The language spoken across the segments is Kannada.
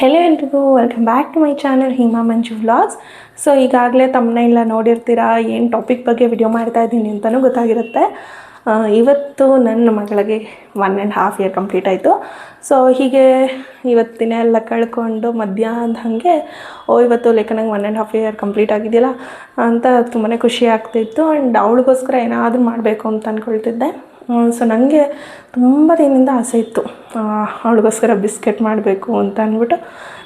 ಹೆಲೋ ಎಲ್ರಿಗೂ welcome back to my channel Hima Manju vlogs so ಈಗಾಗಲೇ ತಮ್ಮನೆಲ್ಲ ನೋಡಿರ್ತೀರಾ, ಏನು ಟಾಪಿಕ್ ಬಗ್ಗೆ ವಿಡಿಯೋ ಮಾಡ್ತಾ ಇದ್ದೀನಿ ಅಂತಲೂ ಗೊತ್ತಾಗಿರುತ್ತೆ. ಇವತ್ತು ನನ್ನ ಮಗಳಿಗೆ one and half year complete ಆಯಿತು. ಸೊ ಹೀಗೆ ಇವತ್ತಿನ ಎಲ್ಲ ಕಳ್ಕೊಂಡು ಮಧ್ಯಾಹ್ನದ ಹಾಗೆ, ಓ, ಇವತ್ತು ಲೆಕ್ಕ ನಂಗೆ one and half year complete ಆಗಿದೆಯಲ್ಲ ಅಂತ ತುಂಬಾ ಖುಷಿ ಆಗ್ತಿತ್ತು. ಆ್ಯಂಡ್ ಅವಳಿಗೋಸ್ಕರ ಏನಾದರೂ ಮಾಡಬೇಕು ಅಂತ ಅಂದ್ಕೊಳ್ತಿದ್ದೆ ಸೊ ನನಗೆ ತುಂಬ ದಿನದಿಂದ ಆಸೆ ಇತ್ತು. ಅವಳಿಗೋಸ್ಕರ ಬಿಸ್ಕೆಟ್ ಮಾಡಬೇಕು ಅಂತ ಅಂದ್ಬಿಟ್ಟು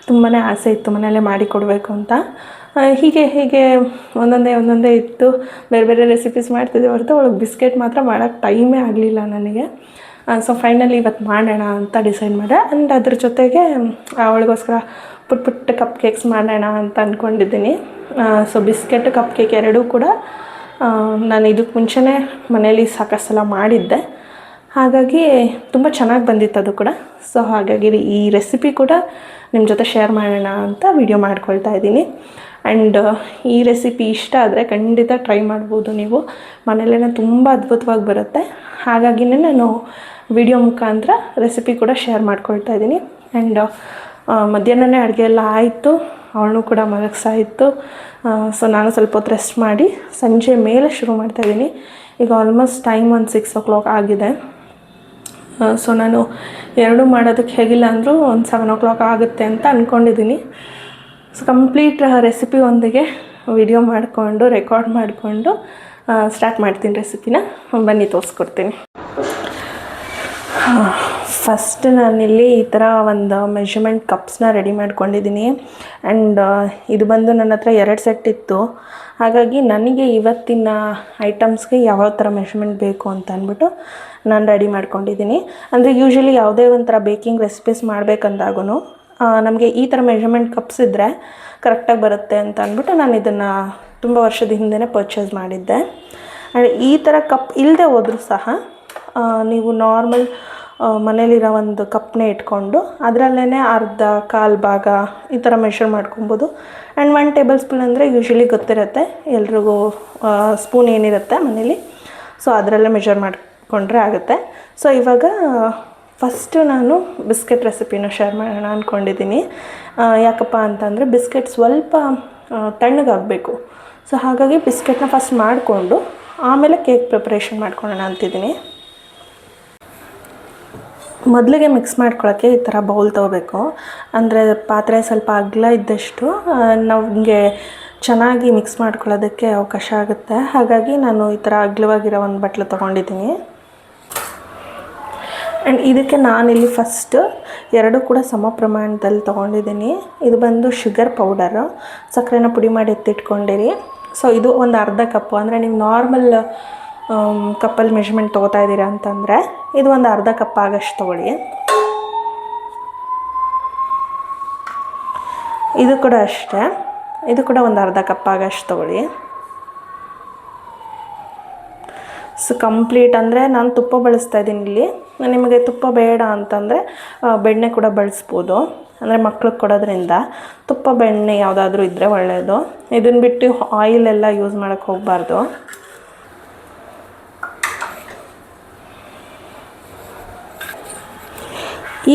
ತುಂಬಾ ಆಸೆ ಇತ್ತು ಮನೆಯಲ್ಲೇ ಮಾಡಿ ಕೊಡಬೇಕು ಅಂತ. ಹೀಗೆ ಹೀಗೆ ಒಂದೊಂದೇ ಒಂದೊಂದೇ ಇತ್ತು. ಬೇರೆ ಬೇರೆ ರೆಸಿಪೀಸ್ ಮಾಡ್ತಿದ್ದೆ ಹೊರತು ಅವಳಿಗೆ ಬಿಸ್ಕೆಟ್ ಮಾತ್ರ ಮಾಡೋಕ್ಕೆ ಟೈಮೇ ಆಗಲಿಲ್ಲ ನನಗೆ. ಸೊ ಫೈನಲಿ ಇವತ್ತು ಮಾಡೋಣ ಅಂತ ಡಿಸೈಡ್ ಮಾಡಿದೆ. ಆ್ಯಂಡ್ ಅದ್ರ ಜೊತೆಗೆ ಅವಳಿಗೋಸ್ಕರ ಪುಟ್ ಪುಟ್ಟ ಕಪ್ ಕೇಕ್ಸ್ ಮಾಡೋಣ ಅಂತ ಅಂದ್ಕೊಂಡಿದ್ದೀನಿ ಸೊ ಬಿಸ್ಕೆಟ್ ಕಪ್ ಕೇಕ್ ಎರಡೂ ಕೂಡ ನಾನು ಇದಕ್ಕೆ ಮುಂಚೆನೇ ಮನೇಲಿ ಸಾಕಷ್ಟು ಸಲ ಮಾಡಿದ್ದೆ. ಹಾಗಾಗಿ ತುಂಬ ಚೆನ್ನಾಗಿ ಬಂದಿತ್ತು ಅದು ಕೂಡ. ಸೊ ಹಾಗಾಗಿ ಈ ರೆಸಿಪಿ ಕೂಡ ನಿಮ್ಮ ಜೊತೆ ಶೇರ್ ಮಾಡೋಣ ಅಂತ ವಿಡಿಯೋ ಮಾಡ್ಕೊಳ್ತಾ ಇದ್ದೀನಿ. ಆ್ಯಂಡ್ ಈ ರೆಸಿಪಿ ಇಷ್ಟ ಆದರೆ ಖಂಡಿತ ಟ್ರೈ ಮಾಡ್ಬೋದು ನೀವು. ಮನೇಲೇ ತುಂಬ ಅದ್ಭುತವಾಗಿ ಬರುತ್ತೆ. ಹಾಗಾಗಿನೇ ನಾನು ವಿಡಿಯೋ ಮುಖಾಂತರ ರೆಸಿಪಿ ಕೂಡ ಶೇರ್ ಮಾಡ್ಕೊಳ್ತಾ ಇದ್ದೀನಿ. ಆ್ಯಂಡ್ ಮಧ್ಯಾಹ್ನನೇ ಅಡುಗೆ ಎಲ್ಲ ಆಯಿತು. ಅವಳು ಕೂಡ ಮಲಗಿಸಾಯಿತು ಸೊ ನಾನು ಸ್ವಲ್ಪ ಹೊತ್ತು ರೆಸ್ಟ್ ಮಾಡಿ ಸಂಜೆ ಮೇಲೆ ಶುರು ಮಾಡ್ತಾಯಿದ್ದೀನಿ ಈಗ ಆಲ್ಮೋಸ್ಟ್ ಟೈಮ್ ಒಂದು ಸಿಕ್ಸ್ ಓ ಕ್ಲಾಕ್ ಆಗಿದೆ ಸೊ ನಾನು ಎರಡೂ ಮಾಡೋದಕ್ಕೆ ಹೇಗಿಲ್ಲ ಅಂದರೂ ಒಂದು ಸೆವೆನ್ ಓ ಕ್ಲಾಕ್ ಆಗುತ್ತೆ ಅಂತ ಅಂದ್ಕೊಂಡಿದ್ದೀನಿ ಸೊ ಕಂಪ್ಲೀಟ್ ರೆಸಿಪಿ ಒಂದಿಗೆ ವಿಡಿಯೋ ಮಾಡಿಕೊಂಡು ರೆಕಾರ್ಡ್ ಮಾಡಿಕೊಂಡು ಸ್ಟಾರ್ಟ್ ಮಾಡ್ತೀನಿ ರೆಸಿಪಿನ ಬನ್ನಿ ತೋರಿಸ್ಕೊಡ್ತೀನಿ. ಫಸ್ಟ್ ನಾನಿಲ್ಲಿ ಈ ಥರ ಒಂದು ಮೆಷರ್ಮೆಂಟ್ ಕಪ್ಸ್ನ ರೆಡಿ ಮಾಡ್ಕೊಂಡಿದ್ದೀನಿ. ಆ್ಯಂಡ್ ಇದು ಬಂದು ನನ್ನ ಹತ್ರ ಎರಡು ಸೆಟ್ ಇತ್ತು. ಹಾಗಾಗಿ ನನಗೆ ಇವತ್ತಿನ ಐಟಮ್ಸ್ಗೆ ಯಾವ ಥರ ಮೆಷರ್ಮೆಂಟ್ ಬೇಕು ಅಂತ ಅಂದ್ಬಿಟ್ಟು ನಾನು ರೆಡಿ ಮಾಡ್ಕೊಂಡಿದ್ದೀನಿ. ಅಂದರೆ ಯೂಶ್ವಲಿ ಯಾವುದೇ ಒಂಥರ ಬೇಕಿಂಗ್ ರೆಸಿಪೀಸ್ ಮಾಡಬೇಕಂದಾಗೂ ನಮಗೆ ಈ ಥರ ಮೆಷರ್ಮೆಂಟ್ ಕಪ್ಸ್ ಇದ್ದರೆ ಕರೆಕ್ಟಾಗಿ ಬರುತ್ತೆ ಅಂತ ಅಂದ್ಬಿಟ್ಟು ನಾನು ಇದನ್ನು ತುಂಬ ವರ್ಷದ ಹಿಂದೆ ಪರ್ಚೇಸ್ ಮಾಡಿದ್ದೆ. ಆ್ಯಂಡ್ ಈ ಥರ ಕಪ್ ಇಲ್ಲದೆ ಹೋದರೂ ಸಹ ನೀವು ನಾರ್ಮಲ್ ಮನೇಲಿರೋ ಒಂದು ಕಪ್ನೇ ಇಟ್ಕೊಂಡು ಅದರಲ್ಲೇ ಅರ್ಧ ಕಾಲು ಭಾಗ ಈ ಥರ ಮೆಷರ್ ಮಾಡ್ಕೊಬೋದು. ಆ್ಯಂಡ್ ಒನ್ ಟೇಬಲ್ ಸ್ಪೂನ್ ಅಂದರೆ ಯೂಶ್ವಲಿ ಗೊತ್ತಿರುತ್ತೆ. ಎಲ್ರಿಗೂ ಸ್ಪೂನ್ ಏನಿರುತ್ತೆ ಮನೇಲಿ. ಸೊ ಅದರಲ್ಲೇ ಮೆಷರ್ ಮಾಡಿಕೊಂಡ್ರೆ ಆಗುತ್ತೆ. ಸೊ ಇವಾಗ ಫಸ್ಟು ನಾನು ಬಿಸ್ಕೆಟ್ ರೆಸಿಪಿನ ಶೇರ್ ಮಾಡೋಣ ಅಂದ್ಕೊಂಡಿದ್ದೀನಿ ಯಾಕಪ್ಪ ಅಂತಂದರೆ ಬಿಸ್ಕೆಟ್ ಸ್ವಲ್ಪ ತಣ್ಣಗಾಗಬೇಕು. ಸೊ ಹಾಗಾಗಿ ಬಿಸ್ಕೆಟ್ನ ಫಸ್ಟ್ ಮಾಡಿಕೊಂಡು ಆಮೇಲೆ ಕೇಕ್ ಪ್ರಿಪ್ರೇಷನ್ ಮಾಡ್ಕೊಳ್ಳೋಣ ಅಂತಿದ್ದೀನಿ. ಮೊದಲಿಗೆ ಮಿಕ್ಸ್ ಮಾಡ್ಕೊಳ್ಳೋಕ್ಕೆ ಈ ಥರ ಬೌಲ್ ತೊಗೋಬೇಕು. ಅಂದರೆ ಪಾತ್ರೆ ಸ್ವಲ್ಪ ಅಗಲ ಇದ್ದಷ್ಟು ನಮಗೆ ಚೆನ್ನಾಗಿ ಮಿಕ್ಸ್ ಮಾಡ್ಕೊಳ್ಳೋದಕ್ಕೆ ಅವಕಾಶ ಆಗುತ್ತೆ. ಹಾಗಾಗಿ ನಾನು ಈ ಥರ ಅಗಲವಾಗಿರೋ ಒಂದು ಬಟ್ಲು ತೊಗೊಂಡಿದ್ದೀನಿ. ಆ್ಯಂಡ್ ಇದಕ್ಕೆ ನಾನಿಲ್ಲಿ ಫಸ್ಟ್ ಎರಡು ಕೂಡ ಸಮ ಪ್ರಮಾಣದಲ್ಲಿ ತೊಗೊಂಡಿದ್ದೀನಿ. ಇದು ಬಂದು ಶುಗರ್ ಪೌಡರು ಸಕ್ಕರೆನ ಪುಡಿ ಮಾಡಿ ಎತ್ತಿಟ್ಕೊಂಡಿರಿ. ಸೊ ಇದು ಒಂದು ಅರ್ಧ ಕಪ್ಪು ಅಂದರೆ ನೀವು ನಾರ್ಮಲ್ ಕಪ್ಪಲ್ಲಿ ಮೆಷರ್ಮೆಂಟ್ ತೊಗೋತಾ ಇದ್ದೀರಾ ಅಂತಂದರೆ ಇದು ಒಂದು ಅರ್ಧ ಕಪ್ ಆಗಷ್ಟು ತೊಗೊಳ್ಳಿ. ಇದು ಕೂಡ ಅಷ್ಟೇ. ಇದು ಕೂಡ ಒಂದು ಅರ್ಧ ಕಪ್ ಆಗಷ್ಟು ತೊಗೊಳ್ಳಿ. ಸೊ ಕಂಪ್ಲೀಟ್ ಅಂದರೆ ನಾನು ತುಪ್ಪ ಬಳಸ್ತಾ ಇದ್ದೀನಿ ಇಲ್ಲಿ. ನಿಮಗೆ ತುಪ್ಪ ಬೇಡ ಅಂತಂದರೆ ಬೆಣ್ಣೆ ಕೂಡ ಬಳಸ್ಬೋದು. ಅಂದರೆ ಮಕ್ಳಿಗೆ ಕೊಡೋದ್ರಿಂದ ತುಪ್ಪ, ಬೆಣ್ಣೆ ಯಾವುದಾದ್ರೂ ಇದ್ದರೆ ಒಳ್ಳೆಯದು ಇದನ್ನು ಬಿಟ್ಟು ಆಯಿಲ್ ಎಲ್ಲ ಯೂಸ್ ಮಾಡೋಕ್ಕೆ ಹೋಗಬಾರ್ದು.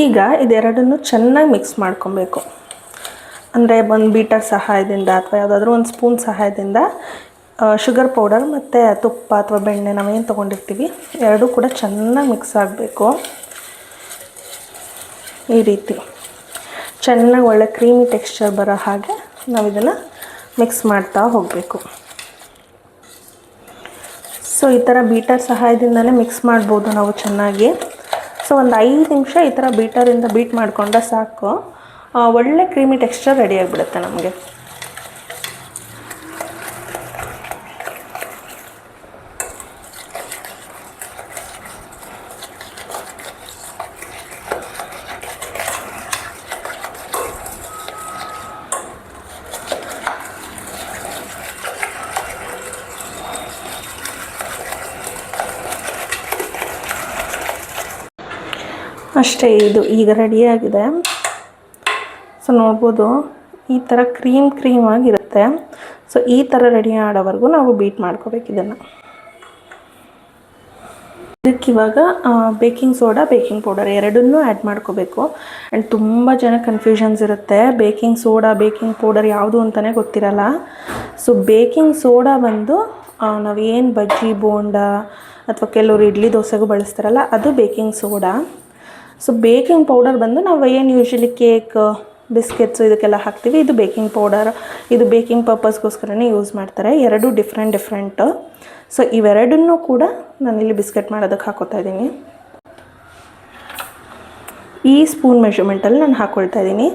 ಈಗ ಇದೆರಡನ್ನು ಚೆನ್ನಾಗಿ ಮಿಕ್ಸ್ ಮಾಡ್ಕೊಬೇಕು. ಅಂದರೆ ಒಂದು ಬೀಟರ್ ಸಹಾಯದಿಂದ ಅಥವಾ ಯಾವುದಾದ್ರೂ ಒಂದು ಸ್ಪೂನ್ ಸಹಾಯದಿಂದ ಶುಗರ್ ಪೌಡರ್ ಮತ್ತು ತುಪ್ಪ ಅಥವಾ ಬೆಣ್ಣೆ ನಾವೇನು ತೊಗೊಂಡಿರ್ತೀವಿ, ಎರಡೂ ಕೂಡ ಚೆನ್ನಾಗಿ ಮಿಕ್ಸ್ ಆಗಬೇಕು. ಈ ರೀತಿ. ಚೆನ್ನಾಗಿ ಒಳ್ಳೆ ಕ್ರೀಮಿ ಟೆಕ್ಸ್ಚರ್ ಬರೋ ಹಾಗೆ ನಾವು ಇದನ್ನು ಮಿಕ್ಸ್ ಮಾಡ್ತಾ ಹೋಗಬೇಕು. ಸೊ ಈ ಥರ ಬೀಟರ್ ಸಹಾಯದಿಂದಲೇ ಮಿಕ್ಸ್ ಮಾಡ್ಬೋದು ನಾವು ಚೆನ್ನಾಗಿ. ಸೊ ಒಂದು ಐದು ನಿಮಿಷ ಈ ಥರ ಬೀಟರಿಂದ ಬೀಟ್ ಮಾಡಿಕೊಂಡ್ರೆ ಸಾಕು. ಒಳ್ಳೆ ಕ್ರೀಮಿ ಟೆಕ್ಸ್ಚರ್ ರೆಡಿ ಆಗಿಬಿಡುತ್ತೆ ನಮಗೆ. ಅಷ್ಟೇ ಇದು ಈಗ ರೆಡಿಯಾಗಿದೆ ಸೊ ನೋಡ್ಬೋದು. ಈ ಥರ ಕ್ರೀಮ್ ಕ್ರೀಮ್ ಆಗಿರುತ್ತೆ. ಸೊ ಈ ಥರ ರೆಡಿ ಮಾಡೋವರೆಗೂ ನಾವು ಬೀಟ್ ಮಾಡ್ಕೋಬೇಕು ಇದನ್ನು. ಇದಕ್ಕಿವಾಗ ಬೇಕಿಂಗ್ ಸೋಡಾ ಬೇಕಿಂಗ್ ಪೌಡರ್ ಎರಡನ್ನೂ ಆ್ಯಡ್ ಮಾಡ್ಕೋಬೇಕು. ಆ್ಯಂಡ್ ತುಂಬ ಜನ ಕನ್ಫ್ಯೂಷನ್ಸ್ ಇರುತ್ತೆ. ಬೇಕಿಂಗ್ ಸೋಡಾ ಬೇಕಿಂಗ್ ಪೌಡರ್ ಯಾವುದು ಅಂತಲೇ ಗೊತ್ತಿರಲ್ಲ. ಸೊ ಬೇಕಿಂಗ್ ಸೋಡಾ ಬಂದು ನಾವು ಏನು ಬಜ್ಜಿ, ಬೋಂಡ ಅಥವಾ ಕೆಲವರು ಇಡ್ಲಿ ದೋಸೆಗೂ ಬಳಸ್ತಾರಲ್ಲ, ಅದು baking soda so baking powder ಬಂದು ನಾವು ಏನು ಯೂಶ್ವಲಿ ಕೇಕ್ ಬಿಸ್ಕೆಟ್ಸು ಇದಕ್ಕೆಲ್ಲ ಹಾಕ್ತೀವಿ. ಇದು ಬೇಕಿಂಗ್ ಪೌಡರ್ ಇದು ಬೇಕಿಂಗ್ ಪರ್ಪಸ್ಗೋಸ್ಕರನೇ ಯೂಸ್ ಮಾಡ್ತಾರೆ. ಎರಡು ಡಿಫ್ರೆಂಟ್ ಡಿಫ್ರೆಂಟ್ ಸೊ ಇವೆರಡನ್ನೂ ಕೂಡ ನಾನಿಲ್ಲಿ ಬಿಸ್ಕೆಟ್ ಮಾಡೋದಕ್ಕೆ ಹಾಕೋತಾ ಇದ್ದೀನಿ. ಈ ಸ್ಪೂನ್ ಮೆಷರ್ಮೆಂಟಲ್ಲಿ ನಾನು ಹಾಕ್ಕೊಳ್ತಾ ಇದ್ದೀನಿ.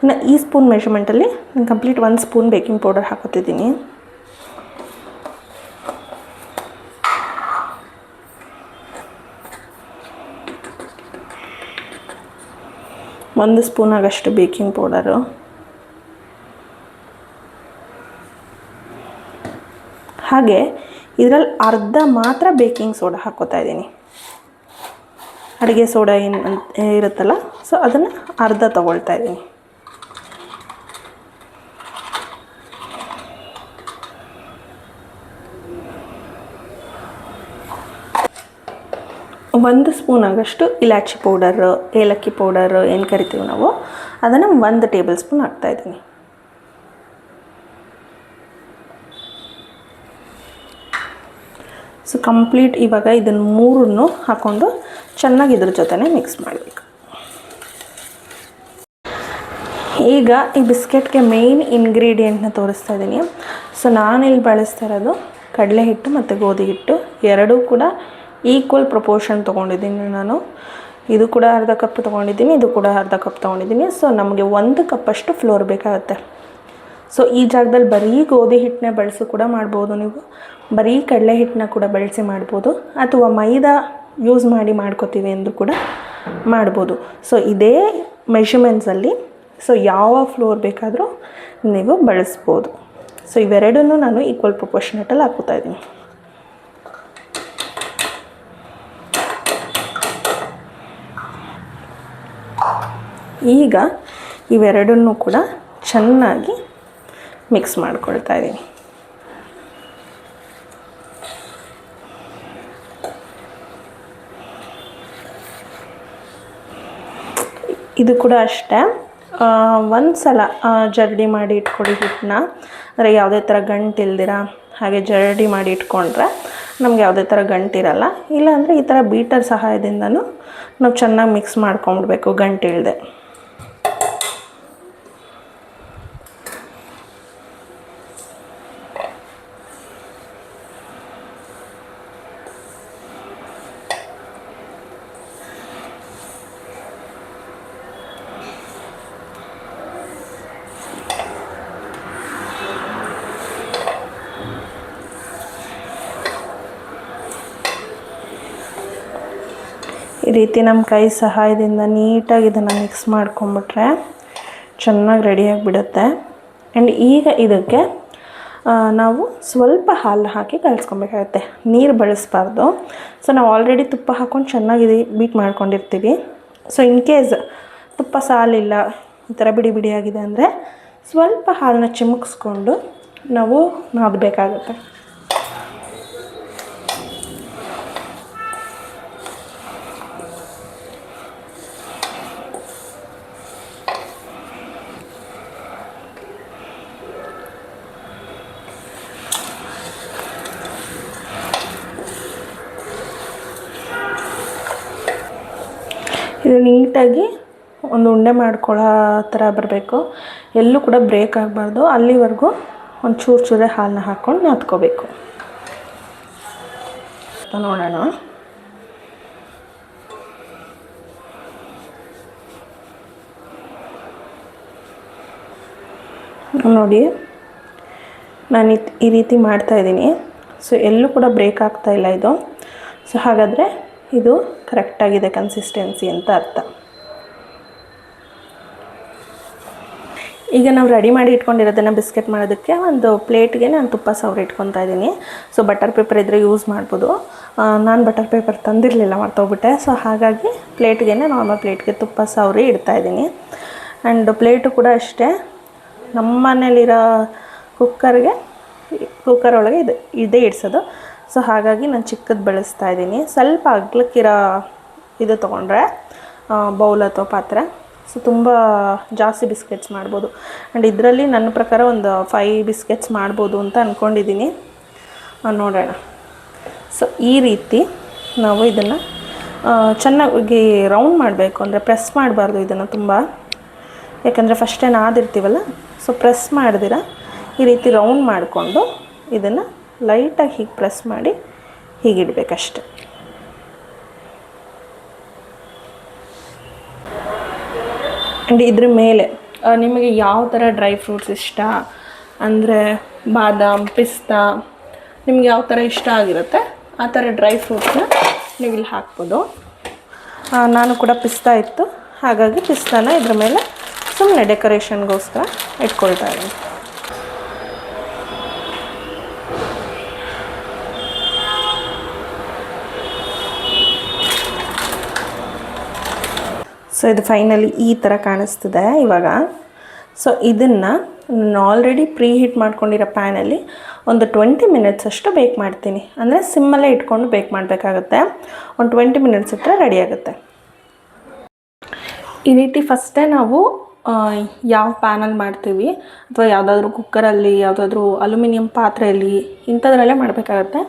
ಇನ್ನು ಈ ಸ್ಪೂನ್ ಮೆಷರ್ಮೆಂಟಲ್ಲಿ ನಾನು ಕಂಪ್ಲೀಟ್ ಒಂದು ಸ್ಪೂನ್ ಬೇಕಿಂಗ್ ಪೌಡರ್ ಹಾಕೋತಿದ್ದೀನಿ. ಒಂದು ಸ್ಪೂನ್ ಆಗಷ್ಟು ಬೇಕಿಂಗ್ ಪೌಡರು. ಹಾಗೆ ಇದರಲ್ಲಿ ಅರ್ಧ ಮಾತ್ರ ಬೇಕಿಂಗ್ ಸೋಡಾ ಹಾಕ್ಕೋತಾ ಇದ್ದೀನಿ. ಅಡುಗೆ ಸೋಡಾ ಏನು ಇರುತ್ತಲ್ಲ, ಸೊ ಅದನ್ನು ಅರ್ಧ ತಗೊಳ್ತಾ ಇದ್ದೀನಿ. ಒಂದು ಸ್ಪೂನ್ ಆಗೋಷ್ಟು ಇಲಾಚಿ ಪೌಡರ್, ಏಲಕ್ಕಿ ಪೌಡರ್ ಏನು ಕರಿತೀವಿ ನಾವು, ಅದನ್ನು ಒಂದು ಟೇಬಲ್ ಸ್ಪೂನ್ ಹಾಕ್ತಾಯಿದ್ದೀನಿ ಸೊ ಕಂಪ್ಲೀಟ್ ಇವಾಗ ಇದನ್ನು ಮೂರನ್ನು ಹಾಕ್ಕೊಂಡು ಚೆನ್ನಾಗಿ ಇದ್ರ ಜೊತೆನೇ ಮಿಕ್ಸ್ ಮಾಡಬೇಕು. ಈಗ ಈ ಬಿಸ್ಕೆಟ್ಗೆ ಮೇಯ್ನ್ ಇಂಗ್ರೀಡಿಯೆಂಟ್ನ ತೋರಿಸ್ತಾ ಇದ್ದೀನಿ. ಸೊ ನಾನಿಲ್ಲಿ ಬಳಸ್ತಾ ಇರೋದು ಕಡಲೆ ಹಿಟ್ಟು ಮತ್ತು ಗೋಧಿ ಹಿಟ್ಟು, ಎರಡೂ ಕೂಡ ಈಕ್ವಲ್ ಪ್ರಪೋರ್ಷನ್ ತೊಗೊಂಡಿದ್ದೀನಿ ನಾನು. ಇದು ಕೂಡ ಅರ್ಧ ಕಪ್ ತೊಗೊಂಡಿದ್ದೀನಿ, ಇದು ಕೂಡ ಅರ್ಧ ಕಪ್ ತೊಗೊಂಡಿದ್ದೀನಿ. ಸೊ ನಮಗೆ ಒಂದು ಕಪ್ಪಷ್ಟು ಫ್ಲೋರ್ ಬೇಕಾಗುತ್ತೆ. ಸೊ ಈ ಜಾಗದಲ್ಲಿ ಬರೀ ಗೋಧಿ ಹಿಟ್ಟನ್ನ ಬಳಸಿ ಕೂಡ ಮಾಡ್ಬೋದು ನೀವು. ಬರೀ ಕಡಲೆ ಹಿಟ್ಟನ್ನ ಕೂಡ ಬಳಸಿ ಮಾಡ್ಬೋದು. ಅಥವಾ ಮೈದಾ ಯೂಸ್ ಮಾಡಿ ಮಾಡ್ಕೋತೀವಿ ಎಂದು ಕೂಡ ಮಾಡ್ಬೋದು. ಸೊ ಇದೇ ಮೆಷರ್ಮೆಂಟ್ಸಲ್ಲಿ ಸೊ ಯಾವ ಫ್ಲೋರ್ ಬೇಕಾದರೂ ನೀವು ಬಳಸ್ಬೋದು. ಸೊ ಇವೆರಡನ್ನೂ ನಾನು ಈಕ್ವಲ್ ಪ್ರೊಪೋರ್ಷನೇಟಲ್ಲಿ ಹಾಕೋತಾ ಇದ್ದೀನಿ. ಈಗ ಇವೆರಡನ್ನೂ ಕೂಡ ಚೆನ್ನಾಗಿ ಮಿಕ್ಸ್ ಮಾಡ್ಕೊಳ್ತಾ ಇದ್ದೀನಿ. ಇದು ಕೂಡ ಅಷ್ಟೇ. ಒಂದು ಸಲ ಜರಡಿ ಮಾಡಿ ಇಟ್ಕೊಳ್ಳಿ ಹಿಟ್ಟನ್ನ. ಅಂದರೆ ಯಾವುದೇ ಥರ ಗಂಟು ಇಲ್ದಿರ ಹಾಗೆ ಜರಡಿ ಮಾಡಿ ಇಟ್ಕೊಂಡ್ರೆ ನಮ್ಗೆ ಯಾವುದೇ ಥರ ಗಂಟಿರಲ್ಲ. ಇಲ್ಲಾಂದರೆ ಈ ಥರ ಬೀಟರ್ ಸಹಾಯದಿಂದನೂ ನಾವು ಚೆನ್ನಾಗಿ ಮಿಕ್ಸ್ ಮಾಡ್ಕೊಂಬಿಡ್ಬೇಕು ಗಂಟು ಈ ರೀತಿ ನಮ್ಮ ಕೈ ಸಹಾಯದಿಂದ ನೀಟಾಗಿ ಇದನ್ನು ಮಿಕ್ಸ್ ಮಾಡ್ಕೊಂಬಿಟ್ರೆ ಚೆನ್ನಾಗಿ ರೆಡಿಯಾಗಿ ಬಿಡುತ್ತೆ ಆ್ಯಂಡ್ ಈಗ ಇದಕ್ಕೆ ನಾವು ಸ್ವಲ್ಪ ಹಾಲು ಹಾಕಿ ಕಲಿಸ್ಕೊಬೇಕಾಗತ್ತೆ. ನೀರು ಬಳಸಬಾರ್ದು. ಸೊ ನಾವು ಆಲ್ರೆಡಿ ತುಪ್ಪ ಹಾಕ್ಕೊಂಡು ಚೆನ್ನಾಗಿ ಬೀಟ್ ಮಾಡ್ಕೊಂಡಿರ್ತೀವಿ. ಸೊ ಇನ್ ಕೇಸ್ ತುಪ್ಪ ಸಾಲಿಲ್ಲ, ಈ ಥರ ಬಿಡಿ ಬಿಡಿಯಾಗಿದೆ ಅಂದರೆ ಸ್ವಲ್ಪ ಹಾಲನ್ನ ಚಿಮುಕ್ಸ್ಕೊಂಡು ನಾವು ನಾದಬೇಕಾಗುತ್ತೆ. ನೀಟಾಗಿ ಒಂದು ಉಂಡೆ ಮಾಡ್ಕೊಳ್ಳೋ ಥರ ಬರಬೇಕು. ಎಲ್ಲೂ ಕೂಡ ಬ್ರೇಕ್ ಆಗಬಾರ್ದು. ಅಲ್ಲಿವರೆಗೂ ಒಂದು ಚೂರು ಚೂರೇ ಹಾಲನ್ನ ಹಾಕ್ಕೊಂಡು ನಾದ್ಕೋಬೇಕು. ನೋಡೋಣ. ನೋಡಿ, ನಾನು ಈ ರೀತಿ ಮಾಡ್ತಾಯಿದ್ದೀನಿ ಸೊ ಎಲ್ಲೂ ಕೂಡ ಬ್ರೇಕ್ ಆಗ್ತಾಯಿಲ್ಲ ಇದು. ಸೊ ಹಾಗಾದರೆ ಇದು ಕರೆಕ್ಟಾಗಿದೆ ಕನ್ಸಿಸ್ಟೆನ್ಸಿ ಅಂತ ಅರ್ಥ. ಈಗ ನಾವು ರೆಡಿ ಮಾಡಿ ಇಟ್ಕೊಂಡಿರೋದನ್ನು ಬಿಸ್ಕೆಟ್ ಮಾಡೋದಕ್ಕೆ ಒಂದು ಪ್ಲೇಟ್ಗೆ ನಾನು ತುಪ್ಪ ಸವರಿ ಇಟ್ಕೊತಾ ಇದ್ದೀನಿ ಸೊ ಬಟರ್ ಪೇಪರ್ ಇದ್ದರೆ ಯೂಸ್ ಮಾಡ್ಬೋದು. ನಾನು ಬಟರ್ ಪೇಪರ್ ತಂದಿರಲಿಲ್ಲ ಮಾಡ್ತೋಗ್ಬಿಟ್ಟೆ ಸೊ ಹಾಗಾಗಿ ಪ್ಲೇಟ್ಗೆ ನಾರ್ಮಲ್ ಪ್ಲೇಟ್ಗೆ ತುಪ್ಪ ಸವರಿ ಇಡ್ತಾ ಇದ್ದೀನಿ ಆ್ಯಂಡ್ ಪ್ಲೇಟು ಕೂಡ ಅಷ್ಟೇ. ನಮ್ಮ ಮನೇಲಿರೋ ಕುಕ್ಕರ್ಗೆ ಕುಕ್ಕರ್ ಒಳಗೆ ಇದು, ಇದೇ ಇಡ್ಸೋದು. ಸೊ ಹಾಗಾಗಿ ನಾನು ಚಿಕ್ಕದು ಬೆಳೆಸ್ತಾ ಇದ್ದೀನಿ. ಸ್ವಲ್ಪ ಅಗ್ಲಕ್ಕಿರೋ ಇದು ತೊಗೊಂಡ್ರೆ ಬೌಲ್ ಅಥವಾ ಪಾತ್ರೆ. ಸೊ ತುಂಬ ಜಾಸ್ತಿ ಬಿಸ್ಕೆಟ್ಸ್ ಮಾಡ್ಬೋದು. ಆ್ಯಂಡ್ ಇದರಲ್ಲಿ ನನ್ನ ಪ್ರಕಾರ ಒಂದು ಫೈವ್ ಬಿಸ್ಕೆಟ್ಸ್ ಮಾಡ್ಬೋದು ಅಂತ ಅಂದ್ಕೊಂಡಿದ್ದೀನಿ ನೋಡೋಣ. ಸೊ ಈ ರೀತಿ ನಾವು ಇದನ್ನು ಚೆನ್ನಾಗಿ ರೌಂಡ್ ಮಾಡಬೇಕು. ಅಂದರೆ ಪ್ರೆಸ್ ಮಾಡಬಾರ್ದು ಇದನ್ನು ತುಂಬ. ಯಾಕಂದರೆ ಫಸ್ಟ್ ಏನು ಆದಿರ್ತೀವಲ್ಲ ಸೊ ಪ್ರೆಸ್ ಮಾಡಿದಿರ ಈ ರೀತಿ ರೌಂಡ್ ಮಾಡಿಕೊಂಡು ಇದನ್ನು ಲೈಟಾಗಿ ಹೀಗೆ ಪ್ರೆಸ್ ಮಾಡಿ ಹೀಗಿಡಬೇಕಷ್ಟೆ. ಆ್ಯಂಡ್ ಇದ್ರ ಮೇಲೆ ನಿಮಗೆ ಯಾವ ಥರ ಡ್ರೈ ಫ್ರೂಟ್ಸ್ ಇಷ್ಟ? ಅಂದರೆ ಬಾದಾಮ್, ಪಿಸ್ತಾ, ನಿಮ್ಗೆ ಯಾವ ಥರ ಇಷ್ಟ ಆಗಿರುತ್ತೆ? ಆ ಥರ ಡ್ರೈ ಫ್ರೂಟ್ಸ್ನ ನೀವು ಇಲ್ಲಿ ಹಾಕ್ಬೋದು ನಾನು ಕೂಡ ಪಿಸ್ತಾ ಇತ್ತು. ಹಾಗಾಗಿ ಪಿಸ್ತಾನ ಇದ್ರ ಮೇಲೆ ಸುಮ್ಮನೆ ಡೆಕೋರೇಷನ್ಗೋಸ್ಕರ ಇಟ್ಕೊಳ್ತಾ ಇದ್ದೀನಿ. ಸೊ ಇದು ಫೈನಲಿ ಈ ಥರ ಕಾಣಿಸ್ತಿದೆ ಇವಾಗ. ಸೊ ಇದನ್ನು ನಾನು ಆಲ್ರೆಡಿ ಪ್ರೀ ಹೀಟ್ ಮಾಡ್ಕೊಂಡಿರೋ ಪ್ಯಾನಲ್ಲಿ ಒಂದು ಟ್ವೆಂಟಿ ಮಿನಿಟ್ಸ್ ಅಷ್ಟು ಬೇಕ್ ಮಾಡ್ತೀನಿ. ಅಂದರೆ ಸಿಮ್ಮಲ್ಲೇ ಇಟ್ಕೊಂಡು ಬೇಕ್ ಮಾಡಬೇಕಾಗುತ್ತೆ. ಒಂದು ಟ್ವೆಂಟಿ ಮಿನಿಟ್ಸ್ ಹತ್ರ ರೆಡಿ ಆಗುತ್ತೆ. ಈ ರೀತಿ ಫಸ್ಟೇ ನಾವು ಯಾವ ಪ್ಯಾನಲ್ಲಿ ಮಾಡ್ತೀವಿ, ಅಥವಾ ಯಾವುದಾದ್ರೂ ಕುಕ್ಕರಲ್ಲಿ ಯಾವುದಾದ್ರೂ ಅಲ್ಯೂಮಿನಿಯಂ ಪಾತ್ರೆಯಲ್ಲಿ ಇಂಥದ್ರಲ್ಲೇ ಮಾಡಬೇಕಾಗತ್ತೆ.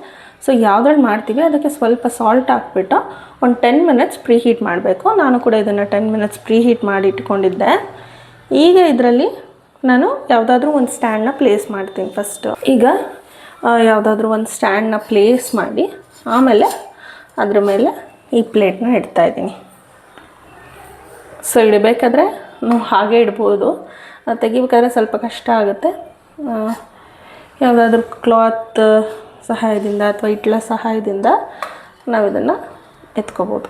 ಸೊ ಯಾವುದ್ರಲ್ಲಿ ಮಾಡ್ತೀವಿ, ಅದಕ್ಕೆ ಸ್ವಲ್ಪ ಸಾಲ್ಟ್ ಹಾಕ್ಬಿಟ್ಟು ಒಂದು ಟೆನ್ ಮಿನಿಟ್ಸ್ ಪ್ರೀ ಹೀಟ್ ಮಾಡಬೇಕು. ನಾನು ಕೂಡ ಇದನ್ನು ಟೆನ್ ಮಿನಿಟ್ಸ್ ಪ್ರೀ ಹೀಟ್ ಮಾಡಿ ಇಟ್ಕೊಂಡಿದ್ದೆ. ಈಗ ಇದರಲ್ಲಿ ನಾನು ಯಾವುದಾದ್ರೂ ಒಂದು ಸ್ಟ್ಯಾಂಡನ್ನ ಪ್ಲೇಸ್ ಮಾಡ್ತೀನಿ ಫಸ್ಟು ಈಗ ಯಾವುದಾದ್ರೂ ಒಂದು ಸ್ಟ್ಯಾಂಡನ್ನ ಪ್ಲೇಸ್ ಮಾಡಿ, ಆಮೇಲೆ ಅದ್ರ ಮೇಲೆ ಈ ಪ್ಲೇಟ್ನ ಇಡ್ತಾ ಇದ್ದೀನಿ. ಸೊ ಇಡಬೇಕಾದ್ರೆ ನಾವು ಹಾಗೆ ಇಡ್ಬೋದು. ತೆಗಿಬೇಕಾದ್ರೆ ಸ್ವಲ್ಪ ಕಷ್ಟ ಆಗುತ್ತೆ. ಯಾವುದಾದ್ರೂ ಕ್ಲಾತ್ ಸಹಾಯದಿಂದ ಅಥವಾ ಇಟ್ಲ ಸಹಾಯದಿಂದ ನಾವು ಇದನ್ನು ಎತ್ಕೋಬೋದು.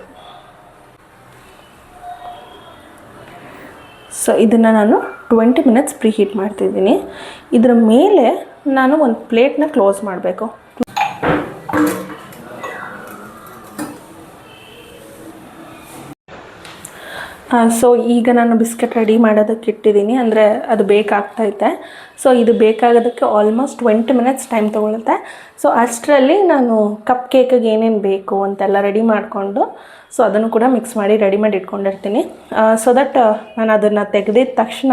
ಸೊ ಇದನ್ನು ನಾನು ಟ್ವೆಂಟಿ ಮಿನಿಟ್ಸ್ ಪ್ರೀಹೀಟ್ ಮಾಡ್ತಿದ್ದೀನಿ. ಇದರ ಮೇಲೆ ನಾನು ಒಂದು ಪ್ಲೇಟ್ನ ಕ್ಲೋಸ್ ಮಾಡಬೇಕು. ಸೊ ಈಗ ನಾನು ಬಿಸ್ಕೆಟ್ ರೆಡಿ ಮಾಡೋದಕ್ಕೆ ಇಟ್ಟಿದ್ದೀನಿ. ಅಂದರೆ ಅದು ಬೇಕಾಗ್ತೈತೆ ಸೊ ಇದು ಬೇಕಾಗೋದಕ್ಕೆ ಆಲ್ಮೋಸ್ಟ್ ಟ್ವೆಂಟಿ ಮಿನಿಟ್ಸ್ ಟೈಮ್ ತೊಗೊಳುತ್ತೆ. ಸೊ ಅಷ್ಟರಲ್ಲಿ ನಾನು ಕಪ್ ಕೇಕಿಗೆ ಏನೇನು ಬೇಕು ಅಂತೆಲ್ಲ ರೆಡಿ ಮಾಡಿಕೊಂಡು ಸೊ ಅದನ್ನು ಕೂಡ ಮಿಕ್ಸ್ ಮಾಡಿ ರೆಡಿ ಮಾಡಿ ಇಟ್ಕೊಂಡಿರ್ತೀನಿ. ಸೊ ದಟ್ ನಾನು ಅದನ್ನು ತೆಗೆದಿದ ತಕ್ಷಣ